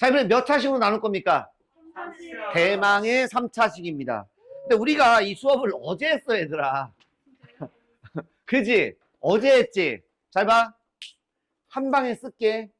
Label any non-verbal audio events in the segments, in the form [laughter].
자, 이번에 몇 차식으로 나눌 겁니까? 대망의 3차식입니다. 근데 우리가 이 수업을 어제 했어, 얘들아. [laughs] 그지? 어제 했지? 잘 봐. 한 방에 쓸게.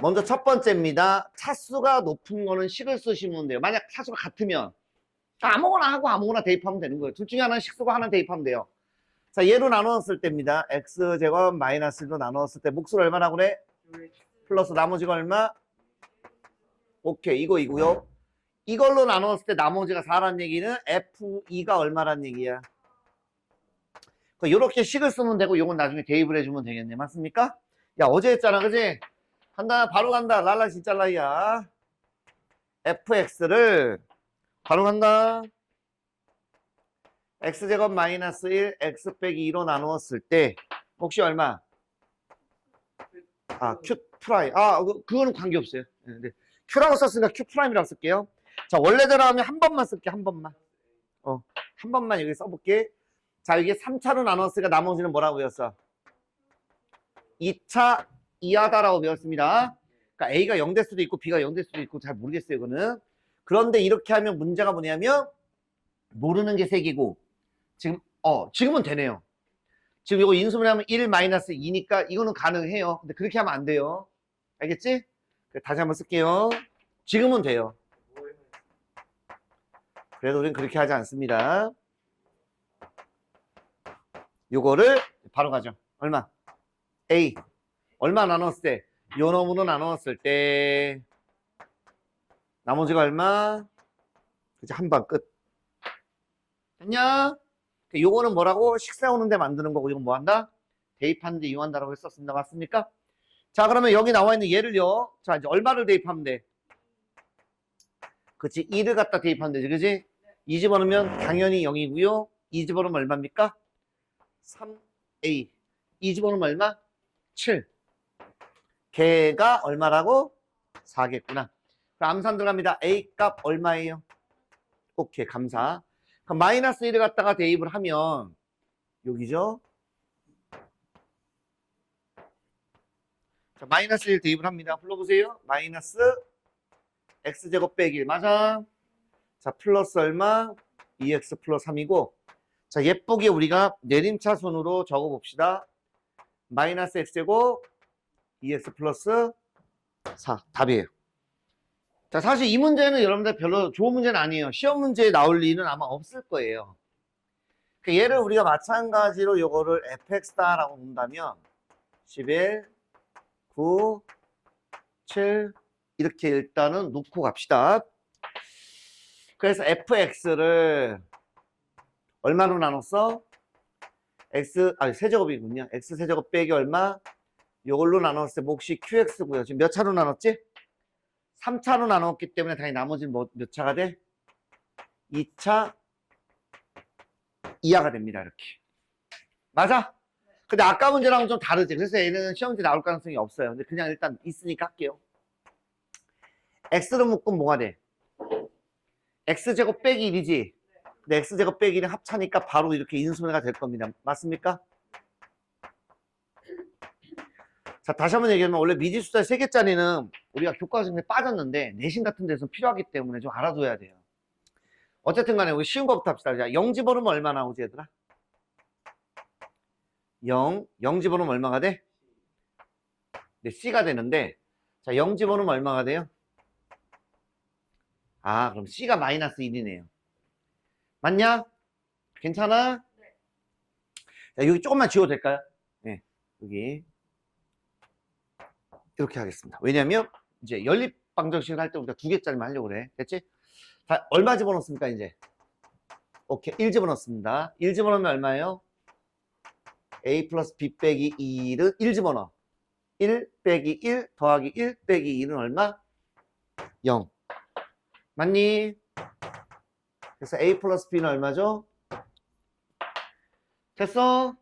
먼저 첫 번째입니다. 차수가 높은 거는 식을 쓰시면 돼요. 만약 차수가 같으면 아무거나 하고 아무거나 대입하면 되는 거예요. 둘 중에 하나는 식수고 하나는 대입하면 돼요. 자, 얘로 나누었을 때입니다. x제곱 마이너스 1로 나누었을 때 몫을 얼마나 그래? 플러스 나머지가 얼마? 오케이, 이거 이고요. 이걸로 나누었을 때 나머지가 4란 얘기는 f2가 얼마란 얘기야? 이렇게 식을 쓰면 되고 이건 나중에 대입을 해주면 되겠네. 맞습니까? 야, 어제 했잖아, 그지? 간다, 바로 간다. 랄라 진짜 라이야. fx를 바로 간다. x제곱 마이너스 1, x 빼기 2로 나누었을 때 혹시 얼마? 아, q 프라임. 아, 그, 그거는 관계없어요. 네, 네. q라고 썼으니까 q 프라임이라고 쓸게요. 자, 원래대로 하면 한 번만 쓸게, 한 번만. 어, 한 번만 여기 써볼게. 자, 이게 3차로 나눴으니까 나머지는 뭐라고 배웠어? 2차 이하다라고 배웠습니다. 그러니까 A가 0 될 수도 있고 B가 0 될 수도 있고 잘 모르겠어요, 이거는. 그런데 이렇게 하면 문제가 뭐냐면 모르는 게 3개고 지금 어, 지금은 되네요. 지금 이거 인수분해 하면 1 마이너스 2니까 이거는 가능해요. 근데 그렇게 하면 안 돼요. 알겠지? 다시 한번 쓸게요. 지금은 돼요. 그래도 우리는 그렇게 하지 않습니다. 요거를 바로 가죠. 얼마? A. 얼마 나눴을 때? 요 놈으로 나눴을 때 나머지가 얼마? 그치 한 방 끝. 됐냐? 요거는 뭐라고? 식사 오는데 만드는 거고 이건 뭐 한다? 대입하는데 이용한다라고 했었습니다. 맞습니까? 자 그러면 여기 나와 있는 얘를요. 자 이제 얼마를 대입하면 돼? 그치 2를 갖다 대입하면 되지 그지? 2 집어넣으면 당연히 0이고요. 2 집어넣으면 얼마입니까? 3A. 2 집어넣으면 얼마? 7. 걔가 얼마라고? 4겠구나. 그럼 암산 들어갑니다. A 값 얼마예요? 오케이, 감사. 마이너스 1을 갖다가 대입을 하면 여기죠? 자, 마이너스 1 대입을 합니다. 불러보세요. 마이너스 x제곱 빼기 1. 맞아? 자, 플러스 얼마? 2x 플러스 3이고 자, 예쁘게 우리가 내림차순으로 적어봅시다. 마이너스 x제곱 2x 플러스 4 답이에요. 자 사실 이 문제는 여러분들 별로 좋은 문제는 아니에요. 시험 문제에 나올 리는 아마 없을 거예요. 그 얘를 우리가 마찬가지로 요거를 fx다라고 본다면 11, 9, 7 이렇게 일단은 놓고 갑시다. 그래서 fx를 얼마로 나눴어? x 아니 세제곱이군요. x 세제곱 빼기 얼마? 요걸로 나눴을 때 몫이 qx고요. 지금 몇 차로 나눴지? 3차로 나눴기 때문에 당연히 나머지는 뭐, 몇 차가 돼? 2차 이하가 됩니다. 이렇게. 맞아? 근데 아까 문제랑은 좀 다르지. 그래서 얘는 시험지 나올 가능성이 없어요. 근데 그냥 일단 있으니까 할게요. x로 묶으면 뭐가 돼? x제곱 빼기 1이지? 근데 x제곱 빼기 1은 합차니까 바로 이렇게 인수분해가 될 겁니다. 맞습니까? 자, 다시 한번 얘기하면 원래 미지수자 3개짜리는 우리가 교과서에 빠졌는데 내신 같은 데서 필요하기 때문에 좀 알아둬야 돼요. 어쨌든 간에 우리 쉬운 거부터 합시다. 자, 0 집어넣으면 얼마 나오지 얘들아? 0, 0 집어넣으면 얼마가 돼? 네, C가 되는데 자, 0 집어넣으면 얼마가 돼요? 아, 그럼 C가 마이너스 1이네요. 맞냐? 괜찮아? 자, 여기 조금만 지워도 될까요? 네, 여기. 이렇게 하겠습니다. 왜냐면 이제 연립 방정식 할때 우리가 두 개짜리만 하려고 그래. 됐지? 자, 얼마 집어넣습니까, 이제? 오케이. 1 집어넣습니다. 1 집어넣으면 얼마예요? a 플러스 b 빼기 2는 1 집어넣어. 1 빼기 1 더하기 1 빼기 2는 얼마? 0. 맞니? 그래서 a 플러스 b는 얼마죠? 됐어?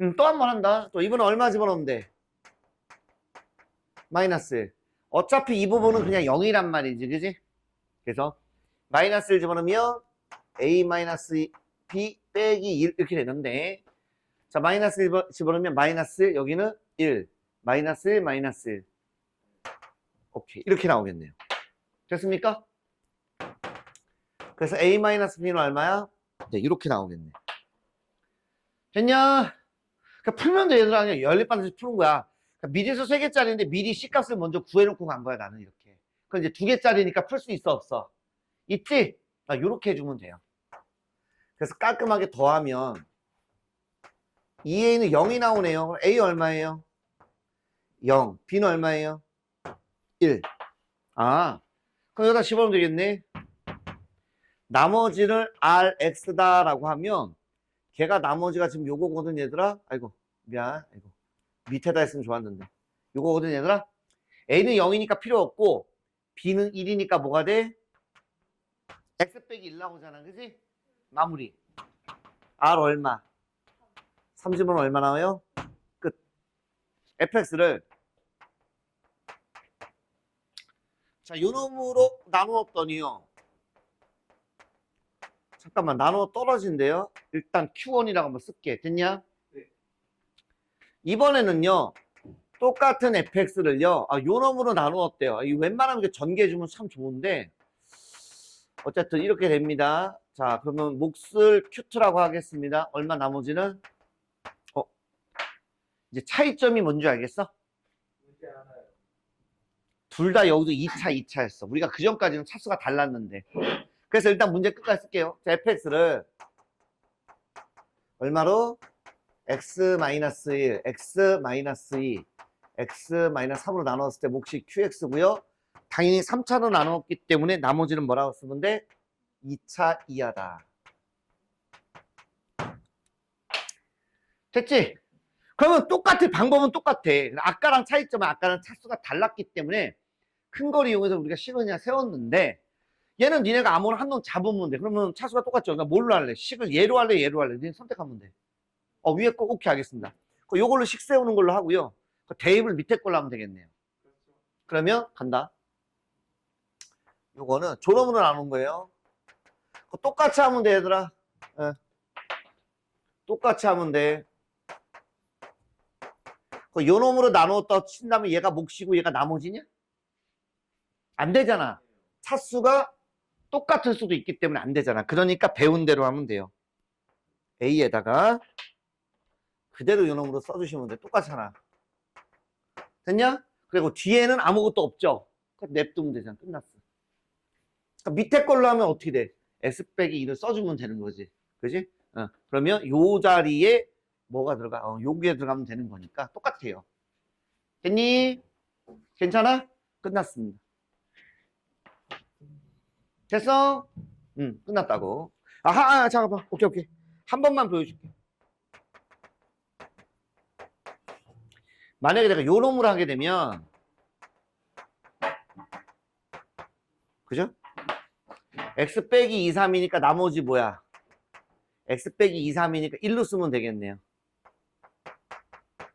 음, 또 한 번 한다. 또 이번에 얼마 집어넣으면 돼? 마이너스. 어차피 이 부분은 그냥 0이란 말이지, 그지? 그래서 마이너스를 집어넣으면 a 마이너스 b 빼기 1 이렇게 되는데 자 마이너스 집어- 집어넣으면 마이너스 여기는 1 마이너스 1 마이너스 1 오케이. 이렇게 나오겠네요. 됐습니까? 그래서 A-B는 얼마야? 네, 이렇게 나오겠네. 됐냐? 그러니까 풀면 돼, 얘들아. 그냥 연립반드시 푸는 거야. 그러니까 미리에서 3개짜리인데 미리 C값을 먼저 구해놓고 간 거야, 나는 이렇게. 그럼 이제 2개짜리니까 풀 수 있어, 없어? 있지? 아, 이렇게 해주면 돼요. 그래서 깔끔하게 더하면 2A는 0이 나오네요. 그럼 A 얼마예요? 0. B는 얼마예요? 1. 아, 그럼 여기다 집어넣으면 되겠네. 나머지를 RX다 라고 하면 걔가 나머지가 지금 요거거든 얘들아. 아이고 미안. 아이고 밑에다 했으면 좋았는데. 요거거든 얘들아. A는 0이니까 필요 없고 B는 1이니까 뭐가 돼? X 빼기 1 나오잖아. 그지? 마무리. R 얼마? 30은 얼마 나와요? 끝. fx를 자, 요 놈으로 나누었더니요. 잠깐만, 나누어 떨어진대요. 일단 Q1이라고 한번 쓸게. 됐냐? 네. 이번에는요. 똑같은 fx를요. 아, 요 놈으로 나누었대요. 이 웬만하면 전개해주면 참 좋은데 어쨌든 이렇게 됩니다. 자, 그러면 몫을 Q2라고 하겠습니다. 얼마 나머지는? 어, 이제 차이점이 뭔지 알겠어? 둘 다 여기도 2차, 2차였어. 우리가 그 전까지는 차수가 달랐는데. 그래서 일단 문제 끝까지 쓸게요. 자, fx를 얼마로? X-1, x-2, x-3으로 나눴을 때 몫이 qx고요. 당연히 3차로 나눴기 때문에 나머지는 뭐라고 돼? 2차 이하다. 됐지? 그러면 똑같아. 방법은 똑같아. 아까랑 차이점은 아까는 차수가 달랐기 때문에 큰걸 이용해서 우리가 그냥 세웠는데 얘는 니네가 아무나 한 놈 잡으면 돼. 그러면 차수가 똑같죠. 그러니까 뭘로 할래? 식을 얘로 할래? 얘로 할래? 니네 선택하면 돼. 어, 위에 거 오케이 하겠습니다. 그 요걸로 식 세우는 걸로 하고요. 그 대입을 밑에 걸로 하면 되겠네요. 그러면 간다. 요거는 조놈으로 나눈 거예요. 그거 똑같이 하면 돼, 얘들아. 예. 똑같이 하면 돼. 그 요놈으로 나누었다 친다면 얘가 몫이고 얘가 나머지냐? 안 되잖아. 차수가 똑같을 수도 있기 때문에 안 되잖아. 그러니까 배운 대로 하면 돼요. A에다가 그대로 요놈으로 써주시면 돼. 똑같잖아. 됐냐? 그리고 뒤에는 아무것도 없죠. 그럼 냅두면 되잖아. 끝났어. 그러니까 밑에 걸로 하면 어떻게 돼? S 빼기 2를 써주면 되는 거지. 그지? 어, 그러면 요 자리에 뭐가 들어가? 어, 여기에 들어가면 되는 거니까 똑같아요. 됐니? 괜찮아? 끝났습니다. 됐어? 응, 끝났다고. 아하, 아, 잠깐만. 오케이, 오케이. 한 번만 보여줄게. 만약에 내가 요 놈으로 하게 되면, 그죠? x 빼기 2, 3이니까 나머지 뭐야? x 빼기 2, 3이니까 1로 쓰면 되겠네요.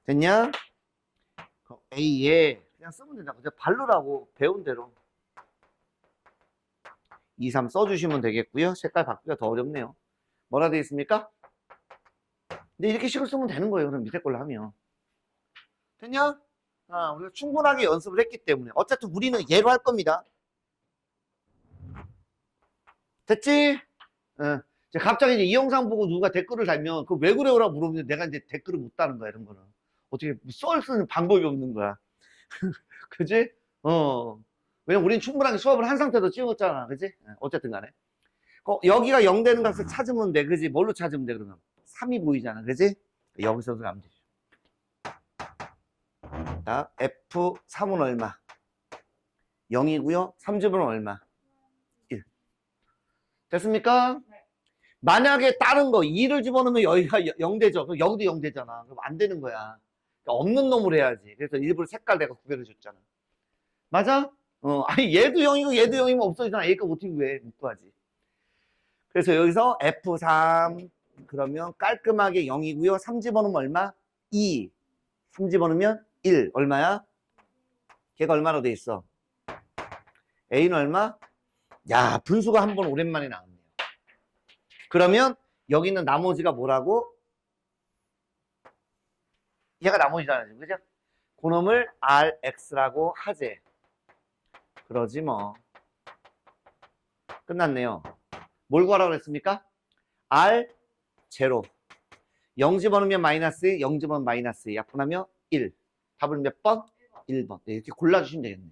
됐냐? A에 그냥 쓰면 된다. 그냥 발로라고 배운 대로. 2, 3 써주시면 되겠고요. 색깔 바꾸기가 더 어렵네요. 뭐라 되어 있습니까? 근데 이렇게 식을 쓰면 되는 거예요. 그럼 밑에 걸로 하면. 됐냐? 아, 우리가 충분하게 연습을 했기 때문에. 어쨌든 우리는 얘로 할 겁니다. 됐지? 어. 갑자기 이제 이 영상 보고 누가 댓글을 달면 그 왜 그래요라고 물어보면 내가 이제 댓글을 못 다는 거야, 이런 거는. 어떻게 썰 쓰는 방법이 없는 거야. [laughs] 그지? 어. 왜냐면 우리는 충분하게 수업을 한 상태로 찍었잖아. 그지? 예, 어쨌든 간에. 어, 여기가 0 되는 값을 찾으면 돼. 그지? 뭘로 찾으면 돼, 그러면? 3이 보이잖아. 그지? 여기서 가면 되죠. 자, F3은 얼마? 0이고요. 3집은 얼마? 1. 됐습니까? 만약에 다른 거 2를 집어넣으면 여기가 0 되죠. 그럼 여기도 0 되잖아. 그럼 안 되는 거야. 그러니까 없는 놈을 해야지. 그래서 일부러 색깔 내가 구별해 줬잖아. 맞아? 어, 아니 얘도 0이고 얘도 0이면 없어지잖아. A값 어떻게 왜못 구하지? 그래서 여기서 F3 그러면 깔끔하게 0이고요. 3 집어넣으면 얼마? 2. 3 집어넣으면 1. 얼마야? 걔가 얼마로 돼 있어? A는 얼마? 야, 분수가 한 번 오랜만에 나왔네요. 그러면 여기 있는 나머지가 뭐라고? 얘가 나머지잖아요. 지금, 그죠? 그놈을 RX라고 하재. 그러지 뭐. 끝났네요. 뭘 구하라고 그랬습니까? R 제로. 0 집어넣으면 마이너스 2, 0 집어넣으면 마이너스 2. 약분하면 1. 답을 몇 번? 1번. 네, 이렇게 골라주시면 되겠네요.